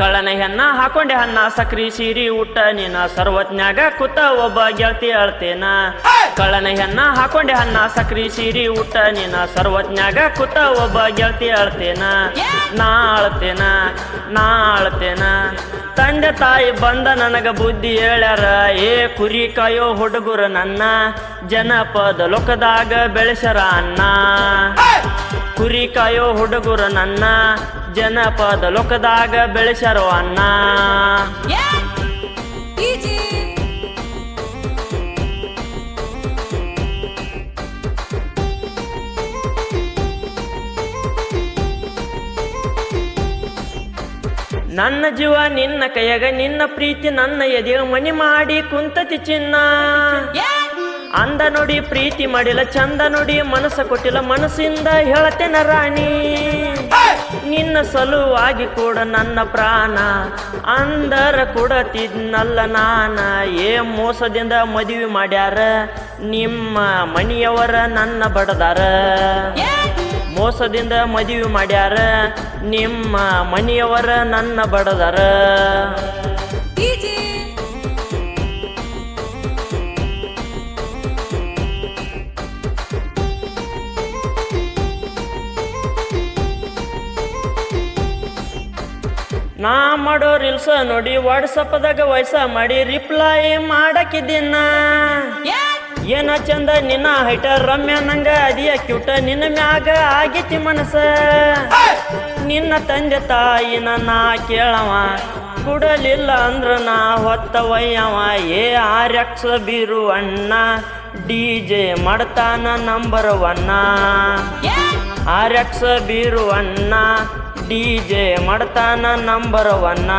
ಕಳ್ಳನ ಹೆಣ್ಣ, ಹಾಕೊಂಡೆ ಹಣ್ಣ, ಸಕ್ರಿ ಸೀರಿ ಊಟ, ನೀನ ಸರ್ವಜ್ಞಾಗ ಕುತ ಒಬ್ಬ ಗೆಳತಿ ಅಳ್ತೇನ. ಕಳ್ಳನ ಹೆಣ್ಣ, ಹಾಕೊಂಡೆ ಹಣ್ಣ, ಸಕ್ರಿ ಸೀರಿ ಊಟ, ನೀನ ಸರ್ವಜ್ಞಾಗ ಕುತ ಒಬ್ಬ ಗೆಳತಿ ಅಳ್ತೇನ. ನಾ ಅಳ್ತೇನ ನಾ ಅಳ್ತೇನ. ತಂದೆ ತಾಯಿ ಬಂದ ನನಗ ಬುದ್ಧಿ ಹೇಳ್ಯಾರ, ಏ ಕುರಿ ಕಾಯೋ ಹುಡುಗರು ನನ್ನ, ಜನಪದ ಲೋಕದಾಗ ಬೆಳೆಸರ ಅನ್ನ ಕುರಿ ಕಾಯೋ ಹುಡುಗರು ನನ್ನ, ಜನಪದ ಲೋಕದಾಗ ಬೆಳೆಸರೋ ಅನ್ನ ನನ್ನ ಜೀವ ನಿನ್ನ ಕೈಯಾಗ, ನಿನ್ನ ಪ್ರೀತಿ ನನ್ನ ಎದೆ ಮನಿ ಮಾಡಿ ಕುಂತತಿ ಚಿನ್ನ. ಅಂದ ನೋಡಿ ಪ್ರೀತಿ ಮಾಡಿಲ್ಲ, ಚಂದ ನೋಡಿ ಮನಸ್ಸ ಕೊಟ್ಟಿಲ್ಲ, ಮನಸ್ಸಿಂದ ಹೇಳತೇನ ರಾಣಿ. ನಿನ್ನ ಸಲುವಾಗಿ ಕೂಡ ನನ್ನ ಪ್ರಾಣ, ಅಂದರ ಕೊಡತಿದ್ನಲ್ಲ ನಾನ. ಏ ಮೋಸದಿಂದ ಮದುವೆ ಮಾಡ್ಯಾರ, ನಿಮ್ಮ ಮನಿಯವರ ನನ್ನ ಬಡದಾರ. ಮೋಸದಿಂದ ಮದುವೆ ಮಾಡ್ಯಾರ, ನಿಮ್ಮ ಮನೆಯವರ ನನ್ನ ಬಡದರ. ನಾ ಮಾಡೋ ರೀಲ್ಸ ನೋಡಿ ವಾಟ್ಸಪ್ದಾಗ ವಯಸ್ಸ ಮಾಡಿ ರಿಪ್ಲೈ ಮಾಡಕ್ಕಿದ್ದೀನ ಏನ ಚಂದ ನಿನ್ನ ಹೈಟ ರಮ್ಯ ನಂಗ ಅದಿಯ ಕ್ಯೂಟ ನಿನ್ನ ಮ್ಯಾಗ ಆಗಿತಿ ಮನಸ. ನಿನ್ನ ತಂದೆ ತಾಯಿನ ನಾ ಕೇಳವ, ಕೊಡಲಿಲ್ಲ ಅಂದ್ರ ನಾ ಹೊತ್ತ ಒಯ್ಯವ. ಏ ಆರ್ಯಕ್ಷ ಬೀರು ಅಣ್ಣ, ಡಿ ಜೆ ಮಾಡ್ತಾನ ನಂಬರ್ ಒನ್ನ ಆರ್ಯಕ್ಷ ಬೀರು ಅಣ್ಣ, ಡಿ ಜೆ ಮಾಡ್ತಾನ ನಂಬರ್ ಒನ್ನ